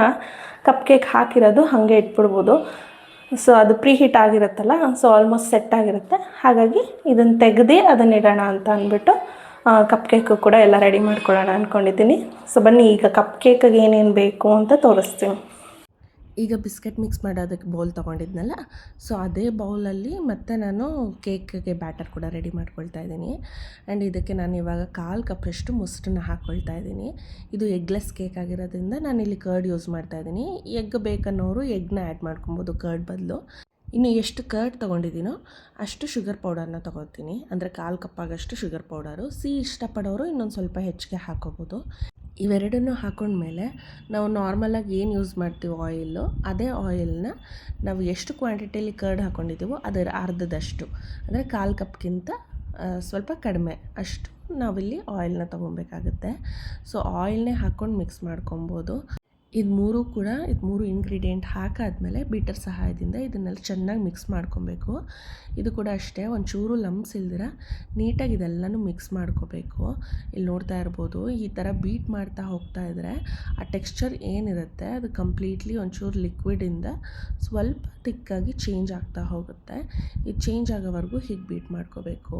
ಕಪ್ ಕೇಕ್ ಹಾಕಿರೋದು ಹಾಗೆ ಇಟ್ಬಿಡ್ಬೋದು. ಸೊ ಅದು ಪ್ರೀ ಹೀಟ್ ಆಗಿರುತ್ತಲ್ಲ ಸೊ ಆಲ್ಮೋಸ್ಟ್ ಸೆಟ್ ಆಗಿರುತ್ತೆ. ಹಾಗಾಗಿ ಇದನ್ನು ತೆಗೆದೇ ಅದನ್ನು ಇಡೋಣ ಅಂತ ಅಂದ್ಬಿಟ್ಟು ಕಪ್ ಕೇಕು ಕೂಡ ಎಲ್ಲ ರೆಡಿ ಮಾಡ್ಕೊಳ್ಳೋಣ ಅಂದ್ಕೊಂಡಿದ್ದೀನಿ ಸೊ ಬನ್ನಿ, ಈಗ ಕಪ್ ಕೇಕಿಗೆ ಏನೇನು ಬೇಕು ಅಂತ ತೋರಿಸ್ತೀನಿ. ಈಗ ಬಿಸ್ಕೆಟ್ ಮಿಕ್ಸ್ ಮಾಡೋದಕ್ಕೆ ಬೌಲ್ ತೊಗೊಂಡಿದ್ನಲ್ಲ ಸೊ ಅದೇ ಬೌಲಲ್ಲಿ ಮತ್ತೆ ನಾನು ಕೇಕ್ಗೆ ಬ್ಯಾಟರ್ ಕೂಡ ರೆಡಿ ಮಾಡ್ಕೊಳ್ತಾ ಇದ್ದೀನಿ. ಆ್ಯಂಡ್ ಇದಕ್ಕೆ ನಾನು ಇವಾಗ ಕಾಲು ಕಪ್ಪಷ್ಟು ಮೊಸರನ್ನ ಹಾಕ್ಕೊಳ್ತಾ ಇದ್ದೀನಿ. ಇದು ಎಗ್ಲೆಸ್ ಕೇಕ್ ಆಗಿರೋದ್ರಿಂದ ನಾನು ಇಲ್ಲಿ ಕರ್ಡ್ ಯೂಸ್ ಮಾಡ್ತಾ ಇದ್ದೀನಿ. ಎಗ್ ಬೇಕನ್ನೋರು ಎಗ್ನ ಆ್ಯಡ್ ಮಾಡ್ಕೊಬೋದು ಕರ್ಡ್ ಬದಲು. ಇನ್ನು ಎಷ್ಟು ಕರ್ಡ್ ತೊಗೊಂಡಿದ್ದೀನೋ ಅಷ್ಟು ಶುಗರ್ ಪೌಡರ್ನ ತೊಗೊತೀನಿ ಅಂದರೆ ಕಾಲು ಕಪ್ಪಾಗಷ್ಟು ಶುಗರ್ ಪೌಡರು. ಸಿಹಿ ಇಷ್ಟಪಡೋರು ಇನ್ನೊಂದು ಸ್ವಲ್ಪ ಹೆಚ್ಚಿಗೆ ಹಾಕೋಬೋದು. ಇವೆರಡನ್ನೂ ಹಾಕೊಂಡ್ಮೇಲೆ ನಾವು ನಾರ್ಮಲಾಗಿ ಏನು ಯೂಸ್ ಮಾಡ್ತೀವಿ ಆಯಿಲು, ಅದೇ ಆಯಿಲ್ನ ನಾವು ಎಷ್ಟು ಕ್ವಾಂಟಿಟಿಯಲ್ಲಿ ಕರ್ಡ್ ಹಾಕ್ಕೊಂಡಿದ್ದೀವೋ ಅದರ ಅರ್ಧದಷ್ಟು. ಅಂದರೆ ಕಾಲು ಕಪ್ಗಿಂತ ಸ್ವಲ್ಪ ಕಡಿಮೆ ಅಷ್ಟು ನಾವಿಲ್ಲಿ ಆಯಿಲ್ನ ತೊಗೊಬೇಕಾಗುತ್ತೆ ಸೊ, ಆಯಿಲ್ನೇ ಹಾಕ್ಕೊಂಡು ಮಿಕ್ಸ್ ಮಾಡ್ಕೊಬೋದು. ಇದು ಮೂರು ಕೂಡ ಇದು ಮೂರು ಇಂಗ್ರೀಡಿಯೆಂಟ್ ಹಾಕಾದಮೇಲೆ ಬೀಟರ್ ಸಹಾಯದಿಂದ ಇದನ್ನೆಲ್ಲ ಚೆನ್ನಾಗಿ ಮಿಕ್ಸ್ ಮಾಡ್ಕೊಬೇಕು. ಇದು ಕೂಡ ಅಷ್ಟೇ, ಒಂಚೂರು ಲಂಬ್ಸ್ ಇಲ್ದಿರ ನೀಟಾಗಿ ಇದೆಲ್ಲನೂ ಮಿಕ್ಸ್ ಮಾಡ್ಕೋಬೇಕು. ಇಲ್ಲಿ ನೋಡ್ತಾ ಇರ್ಬೋದು, ಈ ಥರ ಬೀಟ್ ಮಾಡ್ತಾ ಹೋಗ್ತಾ ಇದ್ದರೆ ಆ ಟೆಕ್ಸ್ಚರ್ ಏನಿರುತ್ತೆ, ಅದು ಕಂಪ್ಲೀಟ್ಲಿ ಒಂಚೂರು ಲಿಕ್ವಿಡಿಂದ ಸ್ವಲ್ಪ ತಿಕ್ಕಾಗಿ ಚೇಂಜ್ ಆಗ್ತಾ ಹೋಗುತ್ತೆ. ಇದು ಚೇಂಜ್ ಆಗೋವರೆಗೂ ಹೀಗೆ ಬೀಟ್ ಮಾಡ್ಕೋಬೇಕು.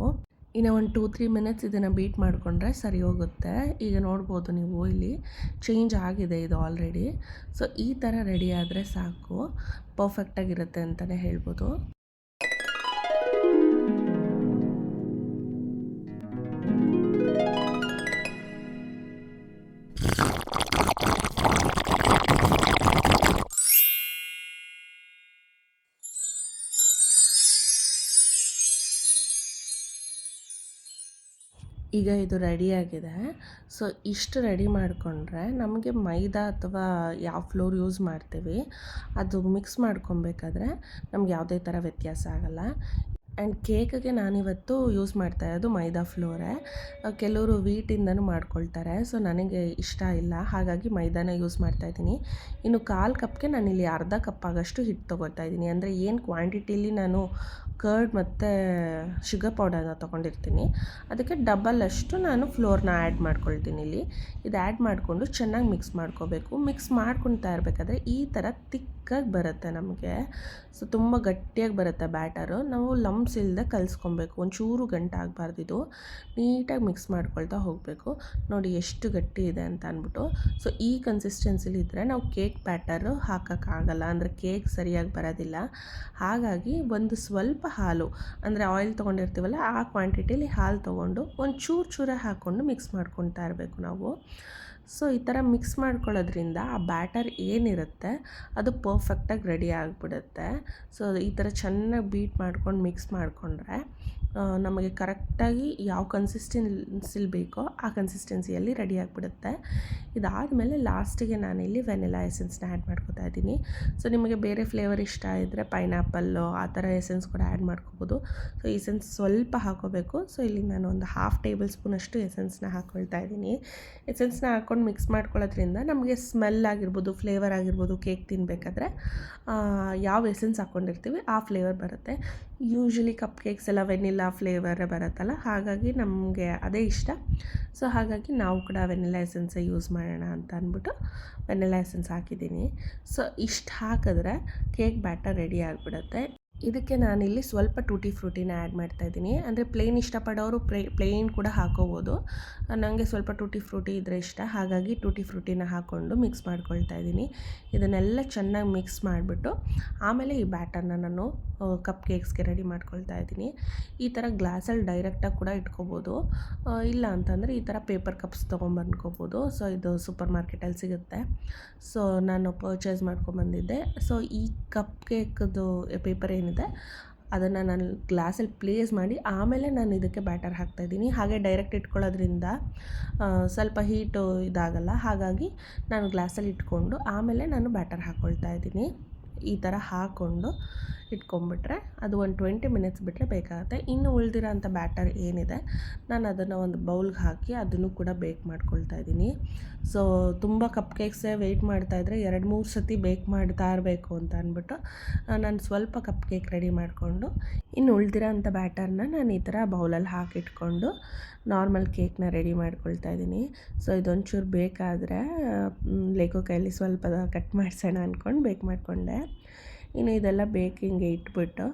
ಇನ್ನು ಒಂದು ಟೂ ತ್ರೀ ಮಿನಿಟ್ಸ್ ಇದನ್ನು ಬೀಟ್ ಮಾಡಿಕೊಂಡ್ರೆ ಸರಿ ಹೋಗುತ್ತೆ. ಈಗ ನೋಡ್ಬೋದು ನೀವು ಇಲ್ಲಿ ಚೇಂಜ್ ಆಗಿದೆ ಇದು ಆಲ್ರೆಡಿ. ಸೊ ಈ ಥರ ರೆಡಿ ಆದರೆ ಸಾಕು. ಪರ್ಫೆಕ್ಟಾಗಿರುತ್ತೆ ಅಂತಲೇ ಹೇಳ್ಬೋದು. ಈಗ ಇದು ರೆಡಿಯಾಗಿದೆ ಸೊ, ಇಷ್ಟು ರೆಡಿ ಮಾಡಿಕೊಂಡ್ರೆ ನಮಗೆ ಮೈದಾ ಅಥವಾ ಯಾವ ಫ್ಲೋರ್ ಯೂಸ್ ಮಾಡ್ತೀವಿ, ಅದು ಮಿಕ್ಸ್ ಮಾಡ್ಕೊಬೇಕಾದ್ರೆ ನಮ್ಗೆ ಯಾವುದೇ ಥರ ವ್ಯತ್ಯಾಸ ಆಗಲ್ಲ. ಆ್ಯಂಡ್ ಕೇಕ್ಗೆ ನಾನಿವತ್ತು ಯೂಸ್ ಮಾಡ್ತಾ ಇರೋದು ಮೈದಾ ಫ್ಲೋರೇ. ಕೆಲವರು ವೀಟಿಂದನೂ ಮಾಡ್ಕೊಳ್ತಾರೆ. ಸೊ, ನನಗೆ ಇಷ್ಟ ಇಲ್ಲ. ಹಾಗಾಗಿ ಮೈದಾನ ಯೂಸ್ ಮಾಡ್ತಾ ಇದ್ದೀನಿ. ಇನ್ನು ಕಾಲು ಕಪ್ಗೆ ನಾನಿಲ್ಲಿ ಅರ್ಧ ಕಪ್ ಆಗೋಷ್ಟು ಹಿಟ್ಟು ತೊಗೊಳ್ತಾ ಇದ್ದೀನಿ. ಅಂದರೆ ಏನು ಕ್ವಾಂಟಿಟಿಲಿ ನಾನು ಕರ್ಡ್ ಮತ್ತು ಶುಗರ್ ಪೌಡರ್ನ ತೊಗೊಂಡಿರ್ತೀನಿ. ಅದಕ್ಕೆ ಡಬಲ್ ಅಷ್ಟು ನಾನು ಫ್ಲೋರ್ನ ಆ್ಯಡ್ ಮಾಡ್ಕೊಳ್ತೀನಿ ಇಲ್ಲಿ. ಇದು ಆ್ಯಡ್ ಮಾಡಿಕೊಂಡು ಚೆನ್ನಾಗಿ ಮಿಕ್ಸ್ ಮಾಡ್ಕೋಬೇಕು. ಮಿಕ್ಸ್ ಮಾಡ್ಕೊಳ್ತಾ ಇರಬೇಕಾದ್ರೆ ಈ ಥರ ತಿಕ್ಕಾಗಿ ಬರುತ್ತೆ ನಮಗೆ. ಸೊ ತುಂಬ ಗಟ್ಟಿಯಾಗಿ ಬರುತ್ತೆ ಬ್ಯಾಟರು. ನಾವು ಲಂಬ್ಸ್ ಇಲ್ಲದೆ ಕಲಿಸ್ಕೊಬೇಕು. ಒಂಚೂರು ಗಂಟೆ ಆಗಬಾರ್ದು ಇದು. ನೀಟಾಗಿ ಮಿಕ್ಸ್ ಮಾಡ್ಕೊಳ್ತಾ ಹೋಗಬೇಕು. ನೋಡಿ ಎಷ್ಟು ಗಟ್ಟಿ ಇದೆ ಅಂತ ಅಂದ್ಬಿಟ್ಟು. ಸೊ ಈ ಕನ್ಸಿಸ್ಟೆನ್ಸಿಲಿ ಇದ್ದರೆ ನಾವು ಕೇಕ್ ಬ್ಯಾಟರು ಹಾಕೋಕ್ಕಾಗಲ್ಲ ಅಂದರೆ ಕೇಕ್ ಸರಿಯಾಗಿ ಬರೋದಿಲ್ಲ. ಹಾಗಾಗಿ ಒಂದು ಸ್ವಲ್ಪ ಹಾಲು, ಅಂದರೆ ಆಯಿಲ್ ತೊಗೊಂಡಿರ್ತೀವಲ್ಲ, ಆ ಕ್ವಾಂಟಿಟಿಲಿ ಹಾಲು ತೊಗೊಂಡು ಒಂದು ಚೂರು ಚೂರ ಹಾಕ್ಕೊಂಡು ಮಿಕ್ಸ್ ಮಾಡ್ಕೊತಾ ಇರಬೇಕು ನಾವು. ಸೊ, ಈ ಥರ ಮಿಕ್ಸ್ ಮಾಡ್ಕೊಳ್ಳೋದ್ರಿಂದ ಆ ಬ್ಯಾಟರ್ ಏನಿರುತ್ತೆ, ಅದು ಪರ್ಫೆಕ್ಟಾಗಿ ರೆಡಿ ಆಗಿಬಿಡುತ್ತೆ. ಸೊ, ಈ ಥರ ಚೆನ್ನಾಗಿ ಬೀಟ್ ಮಾಡ್ಕೊಂಡು ಮಿಕ್ಸ್ ಮಾಡಿಕೊಂಡ್ರೆ ನಮಗೆ ಕರೆಕ್ಟಾಗಿ ಯಾವ ಕನ್ಸಿಸ್ಟೆನ್ಸಿಲಿ ಬೇಕೋ ಆ ಕನ್ಸಿಸ್ಟೆನ್ಸಿಯಲ್ಲಿ ರೆಡಿ ಆಗಿಬಿಡುತ್ತೆ. ಇದಾದಮೇಲೆ ಲಾಸ್ಟಿಗೆ ಇಲ್ಲಿ ವೆನಿಲಾ ಎಸೆನ್ಸ್ನ ಆ್ಯಡ್ ಮಾಡ್ಕೊತಾ ಇದ್ದೀನಿ. ಸೊ, ನಿಮಗೆ ಬೇರೆ ಫ್ಲೇವರ್ ಇಷ್ಟ ಇದ್ದರೆ ಪೈನಾಪಲ್ಲು ಆ ಥರ ಎಸೆನ್ಸ್ ಕೂಡ ಆ್ಯಡ್ ಮಾಡ್ಕೋಬೋದು. ಸೊ, ಎಸೆನ್ಸ್ ಸ್ವಲ್ಪ ಹಾಕೋಬೇಕು. ಸೊ, ಇಲ್ಲಿ ನಾನು ಒಂದು ಹಾಫ್ ಟೇಬಲ್ ಸ್ಪೂನಷ್ಟು ಎಸೆನ್ಸ್ನ ಹಾಕ್ಕೊಳ್ತಾ ಇದ್ದೀನಿ. ಎಸೆನ್ಸ್ನ ಹಾಕ್ಕೊಂಡು ಮಿಕ್ಸ್ ಮಾಡ್ಕೊಳ್ಳೋದ್ರಿಂದ ನಮಗೆ ಸ್ಮೆಲ್ ಆಗಿರ್ಬೋದು ಫ್ಲೇವರ್ ಆಗಿರ್ಬೋದು ಕೇಕ್ ತಿನ್ನಬೇಕಾದ್ರೆ ಯಾವ ಎಸೆನ್ಸ್ ಹಾಕ್ಕೊಂಡಿರ್ತೀವಿ ಆ ಫ್ಲೇವರ್ ಬರುತ್ತೆ. ಯೂಶ್ವಲಿ ಕಪ್ ಕೇಕ್ಸ್ ಎಲ್ಲ ವೆನಿಲ್ಲಾ ಫ್ಲೇವರೇ ಬರುತ್ತಲ್ಲ, ಹಾಗಾಗಿ ನಮಗೆ ಅದೇ ಇಷ್ಟ. ಸೊ ಹಾಗಾಗಿ ನಾವು ಕೂಡ ವೆನಿಲಾ ಎಸೆನ್ಸೇ ಯೂಸ್ ಮಾಡೋಣ ಅಂತ ಅಂದ್ಬಿಟ್ಟು ವೆನಿಲಾ ಎಸೆನ್ಸ್ ಹಾಕಿದ್ದೀನಿ. ಸೊ ಇಷ್ಟು ಹಾಕಿದ್ರೆ ಕೇಕ್ ಬ್ಯಾಟರ್ ರೆಡಿ ಆಗಿಬಿಡುತ್ತೆ. ಇದಕ್ಕೆ ನಾನಿಲ್ಲಿ ಸ್ವಲ್ಪ ಟೂಟಿ ಫ್ರೂಟಿನ ಆ್ಯಡ್ ಮಾಡ್ತಾಯಿದ್ದೀನಿ ಅಂದರೆ ಪ್ಲೇನ್ ಇಷ್ಟಪಡೋರು ಪ್ಲೇ ಪ್ಲೇನ್ ಕೂಡ ಹಾಕೋಬೋದು. ನನಗೆ ಸ್ವಲ್ಪ ಟೂಟಿ ಫ್ರೂಟಿ ಇದ್ರೆ ಇಷ್ಟ. ಹಾಗಾಗಿ ಟೂಟಿ ಫ್ರೂಟಿನ ಹಾಕ್ಕೊಂಡು ಮಿಕ್ಸ್ ಮಾಡ್ಕೊಳ್ತಾ ಇದ್ದೀನಿ. ಇದನ್ನೆಲ್ಲ ಚೆನ್ನಾಗಿ ಮಿಕ್ಸ್ ಮಾಡಿಬಿಟ್ಟು ಆಮೇಲೆ ಈ ಬ್ಯಾಟರ್ನ ನಾನು ಕಪ್ ಕೇಕ್ಸ್ಗೆ ರೆಡಿ ಮಾಡ್ಕೊಳ್ತಾ ಇದ್ದೀನಿ. ಈ ಥರ ಗ್ಲಾಸಲ್ಲಿ ಡೈರೆಕ್ಟಾಗಿ ಕೂಡ ಇಟ್ಕೋಬೋದು. ಇಲ್ಲ ಅಂತಂದರೆ ಈ ಥರ ಪೇಪರ್ ಕಪ್ಸ್ ತೊಗೊಂಬಂದ್ಕೋಬೋದು. ಸೊ, ಇದು ಸೂಪರ್ ಮಾರ್ಕೆಟಲ್ಲಿ ಸಿಗುತ್ತೆ. ಸೊ, ನಾನು ಪರ್ಚೇಸ್ ಮಾಡ್ಕೊಂಬಂದಿದ್ದೆ. ಸೊ, ಈ ಕಪ್ ಕೇಕ್ದು ಪೇಪರ್ ಏನಿದೆ, ಅದನ್ನು ನಾನು ಗ್ಲಾಸಲ್ಲಿ ಪ್ಲೇಸ್ ಮಾಡಿ ಆಮೇಲೆ ನಾನು ಇದಕ್ಕೆ ಬ್ಯಾಟರ್ ಹಾಕ್ತಾಯಿದ್ದೀನಿ ಹಾಗೆ ಡೈರೆಕ್ಟ್ ಇಟ್ಕೊಳ್ಳೋದ್ರಿಂದ ಸ್ವಲ್ಪ ಹೀಟು ಇದಾಗಲ್ಲ, ಹಾಗಾಗಿ ನಾನು ಗ್ಲಾಸಲ್ಲಿ ಇಟ್ಕೊಂಡು ಆಮೇಲೆ ನಾನು ಬ್ಯಾಟರ್ ಹಾಕ್ಕೊಳ್ತಾ ಇದ್ದೀನಿ. ಈ ಥರ ಹಾಕ್ಕೊಂಡು ಇಟ್ಕೊಂಬಿಟ್ರೆ ಅದು ಒಂದು ಟ್ವೆಂಟಿ ಮಿನಿಟ್ಸ್ ಬಿಟ್ಟರೆ ಬೇಕಾಗುತ್ತೆ. ಇನ್ನು ಉಳಿದಿರೋ ಅಂಥ ಬ್ಯಾಟರ್ ಏನಿದೆ, ನಾನು ಅದನ್ನು ಒಂದು ಬೌಲ್ಗೆ ಹಾಕಿ ಅದನ್ನು ಕೂಡ ಬೇಕ್ ಮಾಡ್ಕೊಳ್ತಾ ಇದ್ದೀನಿ. ಸೊ, ತುಂಬ ಕಪ್ ಕೇಕ್ಸೇ ವೆಯ್ಟ್ ಮಾಡ್ತಾಯಿದ್ರೆ ಎರಡು ಮೂರು ಸತಿ ಬೇಕ್ ಮಾಡ್ತಾ ಇರಬೇಕು ಅಂತ ಅಂದ್ಬಿಟ್ಟು ನಾನು ಸ್ವಲ್ಪ ಕಪ್ ಕೇಕ್ ರೆಡಿ ಮಾಡಿಕೊಂಡು, ಇನ್ನು ಉಳಿದಿರೋ ಅಂಥ ಬ್ಯಾಟರ್ನ ನಾನು ಈ ಥರ ಬೌಲಲ್ಲಿ ಹಾಕಿಟ್ಕೊಂಡು ನಾರ್ಮಲ್ ಕೇಕ್ನ ರೆಡಿ ಮಾಡ್ಕೊಳ್ತಾ ಇದ್ದೀನಿ. ಸೊ, ಇದೊಂಚೂರು ಬೇಕಾದರೆ ಲೇಖೋ ಕೈಯಲ್ಲಿ ಸ್ವಲ್ಪ ಕಟ್ ಮಾಡಿಸೋಣ ಅಂದ್ಕೊಂಡು ಬೇಕ್ ಮಾಡಿಕೊಂಡೆ. ಇನ್ನು ಇದೆಲ್ಲ ಬೇಕಿಂಗ್ಗೆ ಇಟ್ಬಿಟ್ಟು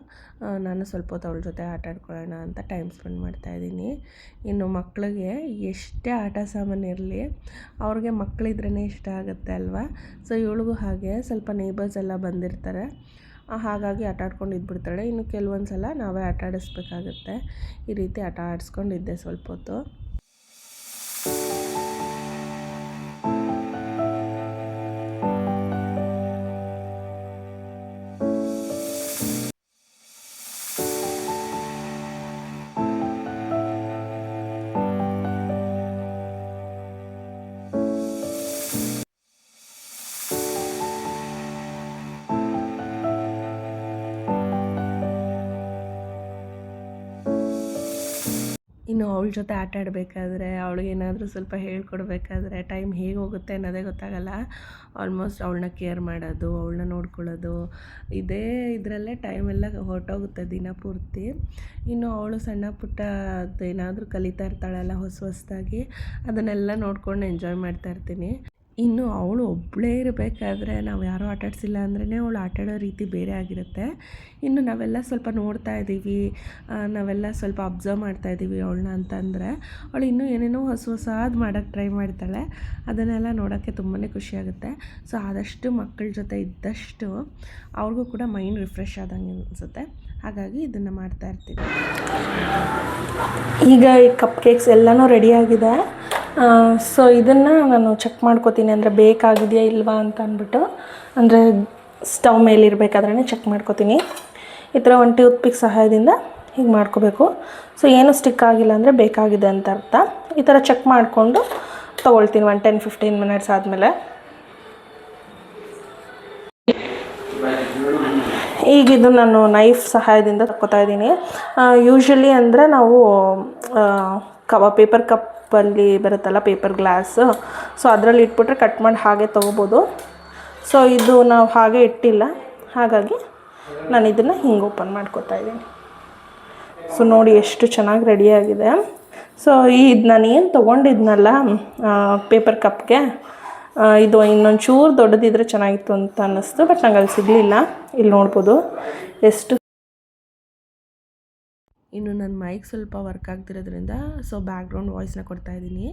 ನಾನು ಸ್ವಲ್ಪ ಹೊತ್ತು ಅವಳ ಜೊತೆ ಆಟ ಆಡ್ಕೊಳ್ಳೋಣ ಅಂತ ಟೈಮ್ ಸ್ಪೆಂಡ್ ಮಾಡ್ತಾಯಿದ್ದೀನಿ ಇನ್ನು ಮಕ್ಕಳಿಗೆ ಎಷ್ಟೇ ಆಟ ಸಾಮಾನು ಇರಲಿ, ಅವ್ರಿಗೆ ಮಕ್ಕಳಿದ್ರೇ ಇಷ್ಟ ಆಗುತ್ತೆ ಅಲ್ವಾ? ಸೊ ಇವಳಿಗೂ ಹಾಗೆ ಸ್ವಲ್ಪ ನೇಬರ್ಸ್ ಎಲ್ಲ ಬಂದಿರ್ತಾರೆ. ಹಾಗಾಗಿ ಆಟ ಆಡ್ಕೊಂಡು ಇದ್ಬಿಡ್ತಾಳೆ. ಇನ್ನು ಕೆಲವೊಂದು ಸಲ ನಾವೇ ಆಟ ಆಡಿಸ್ಬೇಕಾಗತ್ತೆ. ಈ ರೀತಿ ಆಟ ಆಡಿಸ್ಕೊಂಡಿದ್ದೆ ಸ್ವಲ್ಪ ಹೊತ್ತು. ಅವಳ ಜೊತೆ ಆಟ ಆಡಬೇಕಾದ್ರೆ ಅವಳಿಗೆ ಏನಾದರೂ ಸ್ವಲ್ಪ ಹೇಳ್ಕೊಡ್ಬೇಕಾದ್ರೆ ಟೈಮ್ ಹೇಗೆ ಹೋಗುತ್ತೆ ಅನ್ನೋದೇ ಗೊತ್ತಾಗಲ್ಲ. ಆಲ್ಮೋಸ್ಟ್ ಅವಳನ್ನ ಕೇರ್ ಮಾಡೋದು, ಅವಳನ್ನ ನೋಡ್ಕೊಳ್ಳೋದು, ಇದೇ ಇದರಲ್ಲೇ ಟೈಮೆಲ್ಲ ಹೊರಟೋಗುತ್ತೆ ದಿನ ಪೂರ್ತಿ. ಇನ್ನು ಅವಳು ಸಣ್ಣ ಪುಟ್ಟ ಏನಾದರೂ ಕಲಿತಾ ಇರ್ತಾಳಲ್ಲ ಹೊಸ ಹೊಸದಾಗಿ, ಅದನ್ನೆಲ್ಲ ನೋಡ್ಕೊಂಡು ಎಂಜಾಯ್ ಮಾಡ್ತಾ ಇರ್ತೀನಿ. ಇನ್ನು ಅವಳು ಒಬ್ಬಳೇ ಇರಬೇಕಾದ್ರೆ ನಾವು ಯಾರೂ ಆಟಾಡಿಸಿಲ್ಲ ಅಂದ್ರೇ ಅವಳು ಆಟಾಡೋ ರೀತಿ ಬೇರೆ ಆಗಿರುತ್ತೆ. ಇನ್ನು ನಾವೆಲ್ಲ ಸ್ವಲ್ಪ ನೋಡ್ತಾ ಇದ್ದೀವಿ. ನಾವೆಲ್ಲ ಸ್ವಲ್ಪ ಅಬ್ಸರ್ವ್ ಮಾಡ್ತಾ ಇದ್ದೀವಿ ಅವಳನ್ನ ಅಂತಂದರೆ. ಅವಳು ಇನ್ನೂ ಏನೇನೋ ಹೊಸ ಹೊಸದು ಮಾಡೋಕ್ಕೆ ಟ್ರೈ ಮಾಡ್ತಾಳೆ. ಅದನ್ನೆಲ್ಲ ನೋಡೋಕ್ಕೆ ತುಂಬಾ ಖುಷಿಯಾಗುತ್ತೆ ಸೊ ಆದಷ್ಟು ಮಕ್ಕಳ ಜೊತೆ ಇದ್ದಷ್ಟು ಅವ್ರಿಗೂ ಕೂಡ ಮೈಂಡ್ ರಿಫ್ರೆಶ್ ಆದಂಗೆ ಅನಿಸುತ್ತೆ. ಹಾಗಾಗಿ ಇದನ್ನು ಮಾಡ್ತಾ ಇರ್ತೀವಿ. ಈಗ ಈ ಕಪ್ ಕೇಕ್ಸ್ ಎಲ್ಲನೂ ರೆಡಿ ಆಗಿದೆ. ಸೊ ಇದನ್ನು ನಾನು ಚೆಕ್ ಮಾಡ್ಕೋತೀನಿ. ಅಂದರೆ ಬೇಕಾಗಿದೆಯಾ ಇಲ್ವಾ ಅಂತ ಅಂದ್ಬಿಟ್ಟು. ಅಂದರೆ ಸ್ಟವ್ ಮೇಲಿರಬೇಕಾದ್ರೆ ಚೆಕ್ ಮಾಡ್ಕೋತೀನಿ. ಈ ಥರ ಒಂದು ಟೂತ್ ಪಿಕ್ ಸಹಾಯದಿಂದ ಹೀಗೆ ಮಾಡ್ಕೋಬೇಕು. ಸೊ ಏನು ಸ್ಟಿಕ್ ಆಗಿಲ್ಲ ಅಂದರೆ ಬೇಕಾಗಿದೆ ಅಂತ ಅರ್ಥ. ಈ ಥರ ಚೆಕ್ ಮಾಡಿಕೊಂಡು ತೊಗೊಳ್ತೀನಿ ಒನ್ ಟೆನ್ ಫಿಫ್ಟೀನ್ ಮಿನಿಟ್ಸ್ ಆದಮೇಲೆ. ಈಗ ಇದು ನಾನು ನೈಫ್ ಸಹಾಯದಿಂದ ತಕ್ಕೋತಾ ಇದ್ದೀನಿ. ಯೂಶ್ವಲಿ ಅಂದರೆ ನಾವು ಕವ ಪೇಪರ್ ಕಪ್ಪಲ್ಲಿ ಬರುತ್ತಲ್ಲ ಪೇಪರ್ ಗ್ಲಾಸ್ ಸೊ ಅದರಲ್ಲಿ ಇಟ್ಬಿಟ್ರೆ ಕಟ್ ಮಾಡಿ ಹಾಗೆ ತೊಗೋಬೋದು. ಸೊ ಇದು ನಾವು ಹಾಗೆ ಇಟ್ಟಿಲ್ಲ. ಹಾಗಾಗಿ ನಾನು ಇದನ್ನು ಹಿಂಗೆ ಓಪನ್ ಮಾಡ್ಕೋತಾ ಇದ್ದೀನಿ. ಸೊ ನೋಡಿ ಎಷ್ಟು ಚೆನ್ನಾಗಿ ರೆಡಿಯಾಗಿದೆ ಸೊ ಇದು ನಾನು ಏನು ತೊಗೊಂಡಿದ್ನಲ್ಲ ಪೇಪರ್ ಕಪ್ಗೆ ಇದು ಇನ್ನೊಂದು ಚೂರು ದೊಡ್ಡದಿದ್ರೆ ಚೆನ್ನಾಗಿತ್ತು ಅಂತ ಅನ್ನಿಸ್ತು ಬಟ್ ನಂಗೆ ಅಲ್ಲಿ ಸಿಗಲಿಲ್ಲ. ಇಲ್ಲಿ ನೋಡ್ಬೋದು ಎಷ್ಟು ಇನ್ನು ನನ್ನ ಮೈಕ್ ಸ್ವಲ್ಪ ವರ್ಕ್ ಆಗ್ತಿರೋದ್ರಿಂದ ಸೊ ಬ್ಯಾಕ್ಗ್ರೌಂಡ್ ವಾಯ್ಸ್ನ ಕೊಡ್ತಾ ಇದ್ದೀನಿ.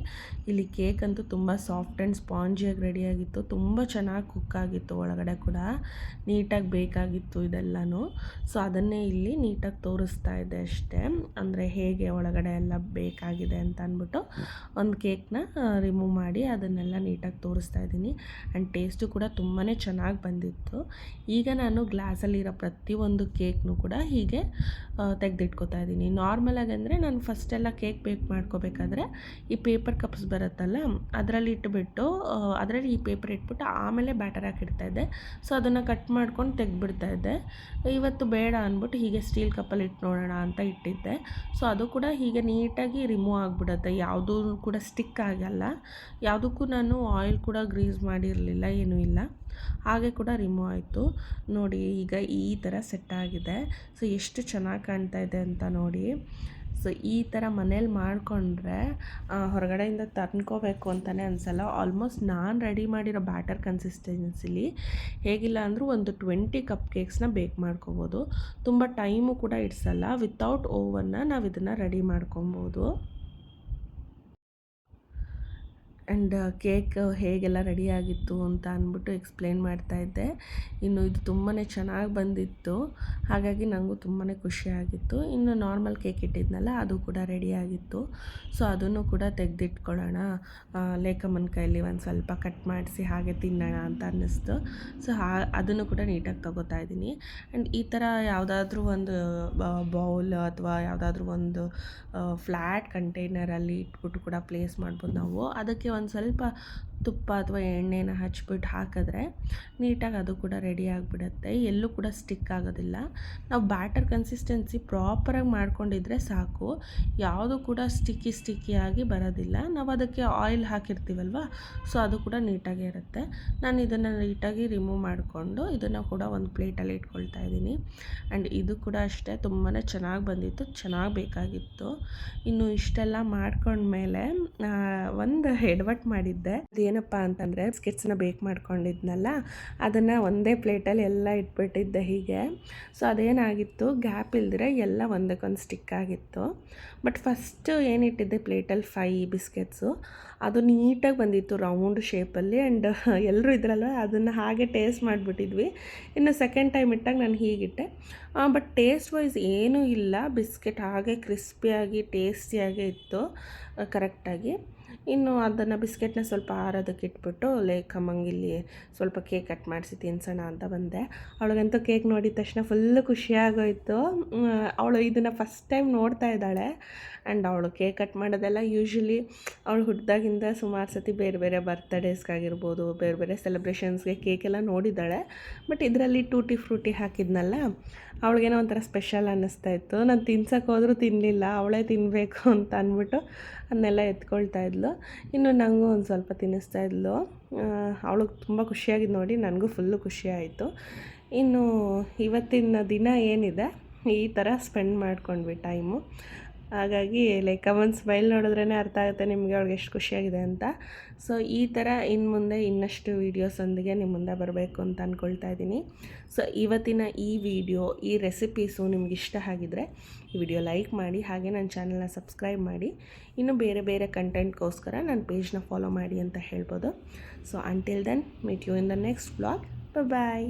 ಇಲ್ಲಿ ಕೇಕ್ ಅಂತೂ ತುಂಬ ಸಾಫ್ಟ್ ಆ್ಯಂಡ್ ಸ್ಪಾಂಜಿಯಾಗಿ ರೆಡಿಯಾಗಿತ್ತು ತುಂಬ ಚೆನ್ನಾಗಿ ಕುಕ್ ಆಗಿತ್ತು ಒಳಗಡೆ ಕೂಡ. ನೀಟಾಗಿ ಬೇಕಾಗಿತ್ತು ಇದೆಲ್ಲನೂ. ಸೊ ಅದನ್ನೇ ಇಲ್ಲಿ ನೀಟಾಗಿ ತೋರಿಸ್ತಾ ಇದೆ ಅಷ್ಟೇ. ಅಂದರೆ ಹೇಗೆ ಒಳಗಡೆ ಎಲ್ಲ ಬೇಕಾಗಿದೆ ಅಂತ ಅಂದ್ಬಿಟ್ಟು ಒಂದು ಕೇಕ್ನ ರಿಮೂವ್ ಮಾಡಿ ಅದನ್ನೆಲ್ಲ ನೀಟಾಗಿ ತೋರಿಸ್ತಾ ಇದ್ದೀನಿ. ಆ್ಯಂಡ್ ಟೇಸ್ಟು ಕೂಡ ತುಂಬಾ ಚೆನ್ನಾಗಿ ಬಂದಿತ್ತು. ಈಗ ನಾನು ಗ್ಲಾಸಲ್ಲಿರೋ ಪ್ರತಿಯೊಂದು ಕೇಕ್ನು ಕೂಡ ಹೀಗೆ ತೆಗೆದಿಟ್ಕೋತಾ ಇದ್ದೀನಿ. ನಾರ್ಮಲಾಗಿ ಅಂದರೆ ನಾನು ಫಸ್ಟೆಲ್ಲ ಕೇಕ್ ಬೇಕ್ ಮಾಡ್ಕೋಬೇಕಾದ್ರೆ ಈ ಪೇಪರ್ ಕಪ್ಸ್ ಬರುತ್ತಲ್ಲ, ಅದರಲ್ಲಿ ಇಟ್ಬಿಟ್ಟು ಅದರಲ್ಲಿ ಈ ಪೇಪರ್ ಇಟ್ಬಿಟ್ಟು ಆಮೇಲೆ ಬ್ಯಾಟರ್ ಹಾಕಿಡ್ತಾ ಇದ್ದೆ. ಸೊ ಅದನ್ನು ಕಟ್ ಮಾಡ್ಕೊಂಡು ತೆಗ್ದುಬಿಡ್ತಾ ಇದ್ದೆ. ಇವತ್ತು ಬೇಡ ಅಂದ್ಬಿಟ್ಟು ಹೀಗೆ ಸ್ಟೀಲ್ ಕಪ್ಪಲ್ಲಿ ಇಟ್ಟು ನೋಡೋಣ ಅಂತ ಇಟ್ಟಿದ್ದೆ. ಸೊ ಅದು ಕೂಡ ಹೀಗೆ ನೀಟಾಗಿ ರಿಮೂವ್ ಆಗಿಬಿಡುತ್ತೆ. ಯಾವುದೂ ಕೂಡ ಸ್ಟಿಕ್ ಆಗಲ್ಲ. ಯಾವುದಕ್ಕೂ ನಾನು ಆಯಿಲ್ ಕೂಡ ಗ್ರೀಸ್ ಮಾಡಿರಲಿಲ್ಲ, ಏನೂ ಇಲ್ಲ. ಹಾಗೆ ಕೂಡ ರಿಮೂವ್ ಆಯಿತು. ನೋಡಿ, ಈಗ ಈ ಥರ ಸೆಟ್ ಆಗಿದೆ. ಸೊ ಎಷ್ಟು ಚೆನ್ನಾಗಿ ಕಾಣ್ತಾ ಇದೆ ಅಂತ ನೋಡಿ. ಸೊ ಈ ಥರ ಮನೇಲಿ ಮಾಡಿಕೊಂಡ್ರೆ ಹೊರಗಡೆಯಿಂದ ತಂದ್ಕೋಬೇಕು ಅಂತಲೇ ಅನಿಸಲ್ಲ. ಆಲ್ಮೋಸ್ಟ್ ನಾನು ರೆಡಿ ಮಾಡಿರೋ ಬ್ಯಾಟರ್ ಕನ್ಸಿಸ್ಟೆನ್ಸಿಲಿ ಹೇಗಿಲ್ಲ ಅಂದರೂ ಒಂದು ಟ್ವೆಂಟಿ ಕಪ್ ಕೇಕ್ಸ್ನ ಬೇಕ್ ಮಾಡ್ಕೋಬೋದು. ತುಂಬ ಟೈಮು ಕೂಡ ಇಡ್ಸಲ್ಲ. ವಿತೌಟ್ ಓವನ್ನ ನಾವು ಇದನ್ನು ರೆಡಿ ಮಾಡ್ಕೊಬೋದು. ಆ್ಯಂಡ್ ಕೇಕ್ ಹೇಗೆಲ್ಲ ರೆಡಿಯಾಗಿತ್ತು ಅಂತ ಅಂದ್ಬಿಟ್ಟು ಎಕ್ಸ್ಪ್ಲೇನ್ ಮಾಡ್ತಾಯಿದ್ದೆ ಇನ್ನು ಇದು ತುಂಬಾ ಚೆನ್ನಾಗಿ ಬಂದಿತ್ತು. ಹಾಗಾಗಿ ನನಗೂ ತುಂಬಾ ಖುಷಿಯಾಗಿತ್ತು ಇನ್ನು ನಾರ್ಮಲ್ ಕೇಕ್ ಇಟ್ಟಿದ್ನಲ್ಲ, ಅದು ಕೂಡ ರೆಡಿಯಾಗಿತ್ತು ಸೊ, ಅದನ್ನು ಕೂಡ ತೆಗೆದಿಟ್ಕೊಳ್ಳೋಣ. ಲೇಖಮ್ಮನ ಕೈಯಲ್ಲಿ ಒಂದು ಸ್ವಲ್ಪ ಕಟ್ ಮಾಡಿಸಿ ಹಾಗೆ ತಿನ್ನೋಣ ಅಂತ ಅನ್ನಿಸ್ತು. ಸೊ, ಹಾ, ಅದನ್ನು ಕೂಡ ನೀಟಾಗಿ ತೊಗೋತಾ ಇದ್ದೀನಿ. ಆ್ಯಂಡ್ ಈ ಥರ ಯಾವುದಾದ್ರೂ ಒಂದು ಬೌಲ್ ಅಥವಾ ಯಾವುದಾದ್ರೂ ಒಂದು ಫ್ಲ್ಯಾಟ್ ಕಂಟೈನರಲ್ಲಿ ಇಟ್ಬಿಟ್ಟು ಕೂಡ ಪ್ಲೇಸ್ ಮಾಡ್ಬೋದು ನಾವು. ಅದಕ್ಕೆ ಒಂದು ಸ್ವಲ್ಪ ತುಪ್ಪ ಅಥವಾ ಎಣ್ಣೆನ ಹಚ್ಬಿಟ್ಟು ಹಾಕಿದ್ರೆ ನೀಟಾಗಿ ಅದು ಕೂಡ ರೆಡಿ ಆಗಿಬಿಡುತ್ತೆ. ಎಲ್ಲೂ ಕೂಡ ಸ್ಟಿಕ್ ಆಗೋದಿಲ್ಲ. ನಾವು ಬ್ಯಾಟರ್ ಕನ್ಸಿಸ್ಟೆನ್ಸಿ ಪ್ರಾಪರಾಗಿ ಮಾಡ್ಕೊಂಡಿದ್ರೆ ಸಾಕು. ಯಾವುದು ಕೂಡ ಸ್ಟಿಕ್ಕಿ ಸ್ಟಿಕ್ಕಿಯಾಗಿ ಬರೋದಿಲ್ಲ. ನಾವು ಅದಕ್ಕೆ ಆಯಿಲ್ ಹಾಕಿರ್ತೀವಲ್ವ? ಸೊ, ಅದು ಕೂಡ ನೀಟಾಗೇ ಇರುತ್ತೆ. ನಾನು ಇದನ್ನು ನೀಟಾಗಿ ರಿಮೂವ್ ಮಾಡಿಕೊಂಡು ಇದನ್ನು ಕೂಡ ಒಂದು ಪ್ಲೇಟಲ್ಲಿ ಇಟ್ಕೊಳ್ತಾ ಇದ್ದೀನಿ. ಆ್ಯಂಡ್ ಇದು ಕೂಡ ಅಷ್ಟೇ ತುಂಬಾ ಚೆನ್ನಾಗಿ ಬಂದಿತ್ತು, ಚೆನ್ನಾಗಿ ಬೇಕಾಗಿತ್ತು. ಇನ್ನು ಇಷ್ಟೆಲ್ಲ ಮಾಡ್ಕೊಂಡ್ಮೇಲೆ ಒಂದು ಎಡವಟ್ಟು ಮಾಡಿದ್ದೆ. ಅದೇನಪ್ಪ ಅಂತಂದರೆ ಬಿಸ್ಕೆಟ್ಸ್ನ ಬೇಕ್ ಮಾಡ್ಕೊಂಡಿದ್ನಲ್ಲ, ಅದನ್ನು ಒಂದೇ ಪ್ಲೇಟಲ್ಲಿ ಎಲ್ಲ ಇಟ್ಬಿಟ್ಟಿದ್ದೆ ಹೀಗೆ. ಸೊ ಅದೇನಾಗಿತ್ತು, ಗ್ಯಾಪ್ ಇಲ್ದಿರೆ ಎಲ್ಲ ಒಂದಕ್ಕೊಂದು ಸ್ಟಿಕ್ ಆಗಿತ್ತು. ಬಟ್ ಫಸ್ಟು ಏನಿಟ್ಟಿದ್ದೆ ಪ್ಲೇಟಲ್ಲಿ ಫೈ ಬಿಸ್ಕೆಟ್ಸು, ಅದು ನೀಟಾಗಿ ಬಂದಿತ್ತು ರೌಂಡ್ ಶೇಪಲ್ಲಿ ಆ್ಯಂಡ್ ಎಲ್ಲರೂ ಇದ್ರಲ್ಲ ಅದನ್ನು ಹಾಗೆ ಟೇಸ್ಟ್ ಮಾಡಿಬಿಟ್ಟಿದ್ವಿ. ಇನ್ನು ಸೆಕೆಂಡ್ ಟೈಮ್ ಇಟ್ಟಾಗ ನಾನು ಹೀಗಿಟ್ಟೆ. ಬಟ್ ಟೇಸ್ಟ್ ವೈಸ್ ಏನೂ ಇಲ್ಲ, ಬಿಸ್ಕೆಟ್ ಹಾಗೆ ಕ್ರಿಸ್ಪಿಯಾಗಿ ಟೇಸ್ಟಿಯಾಗೇ ಇತ್ತು ಕರೆಕ್ಟಾಗಿ ಇನ್ನು ಅದನ್ನು ಬಿಸ್ಕೆಟ್ನ ಸ್ವಲ್ಪ ಆರೋದಕ್ಕೆ ಇಟ್ಬಿಟ್ಟು ಲೈಕ್ ಲೇಖಮ್ಮಂಗಿಲ್ಲಿ ಸ್ವಲ್ಪ ಕೇಕ್ ಕಟ್ ಮಾಡಿಸಿ ತಿನ್ಸೋಣ ಅಂತ ಬಂದೆ. ಅವಳಿಗಂತೂ ಕೇಕ್ ನೋಡಿದ ತಕ್ಷಣ ಫುಲ್ಲು ಖುಷಿಯಾಗೋಯ್ತು. ಅವಳು ಇದನ್ನು ಫಸ್ಟ್ ಟೈಮ್ ನೋಡ್ತಾ ಇದ್ದಾಳೆ. ಆ್ಯಂಡ್ ಅವಳು ಕೇಕ್ ಕಟ್ ಮಾಡೋದೆಲ್ಲ ಯೂಶ್ವಲಿ ಅವಳು ಹುಟ್ಟಿದಾಗಿಂದ ಸುಮಾರು ಸತಿ ಬೇರೆ ಬೇರೆ ಬರ್ತ್ಡೇಸ್ಗಾಗಿರ್ಬೋದು ಬೇರೆ ಬೇರೆ ಸೆಲೆಬ್ರೇಷನ್ಸ್ಗೆ ಕೇಕೆಲ್ಲ ನೋಡಿದ್ದಾಳೆ. ಬಟ್ ಇದರಲ್ಲಿ ಟೂಟಿ ಫ್ರೂಟಿ ಹಾಕಿದ್ನಲ್ಲ ಅವಳಿಗೇನೋ ಒಂಥರ ಸ್ಪೆಷಲ್ ಅನ್ನಿಸ್ತಾ ಇತ್ತು. ನಾನು ತಿನ್ಸಕ್ಕೆ ಹೋದರೂ ತಿನ್ನಲಿಲ್ಲ ಅವಳೇ ತಿನ್ನಬೇಕು ಅಂತ ಅಂದ್ಬಿಟ್ಟು ಅದನ್ನೆಲ್ಲ ಎತ್ಕೊಳ್ತಾ ಇದ್ಲು. ಇನ್ನು ನನಗೂ ಒಂದು ಸ್ವಲ್ಪ ತಿನ್ನಿಸ್ತಾ ಇದ್ಲು. ಅವಳಿಗೆ ತುಂಬ ಖುಷಿಯಾಗಿದ್ದು ನೋಡಿ ನನಗೂ ಫುಲ್ಲು ಖುಷಿ ಆಯಿತು. ಇನ್ನು ಇವತ್ತಿನ ದಿನ ಏನಿದೆ? ಈ ಥರ ಸ್ಪೆಂಡ್ ಮಾಡ್ಕೊಂಡ್ವಿ ಟೈಮು ಹಾಗಾಗಿ ಲೈಕ್ ಅವನ್ ಸ್ಮೈಲ್ ನೋಡಿದ್ರೇ ಅರ್ಥ ಆಗುತ್ತೆ ನಿಮಗೆ ಅವ್ಳಿಗೆ ಎಷ್ಟು ಖುಷಿಯಾಗಿದೆ ಅಂತ. ಸೊ ಈ ಥರ ಇನ್ನು ಮುಂದೆ ಇನ್ನಷ್ಟು ವೀಡಿಯೋಸೊಂದಿಗೆ ನಿಮ್ಮ ಮುಂದೆ ಬರಬೇಕು ಅಂತ ಅಂದ್ಕೊಳ್ತಾ ಇದ್ದೀನಿ. ಸೊ ಇವತ್ತಿನ ಈ ವಿಡಿಯೋ ಈ ರೆಸಿಪೀಸು ನಿಮ್ಗೆ ಇಷ್ಟ ಆಗಿದ್ರೆ ಈ ವಿಡಿಯೋ ಲೈಕ್ ಮಾಡಿ, ಹಾಗೆ ನನ್ನ ಚಾನಲ್ನ ಸಬ್ಸ್ಕ್ರೈಬ್ ಮಾಡಿ. ಇನ್ನು ಬೇರೆ ಬೇರೆ ಕಂಟೆಂಟ್ಗೋಸ್ಕರ ನನ್ನ ಪೇಜ್ನ ಫಾಲೋ ಮಾಡಿ ಅಂತ ಹೇಳ್ಬೋದು. So until then meet you in the next blog bye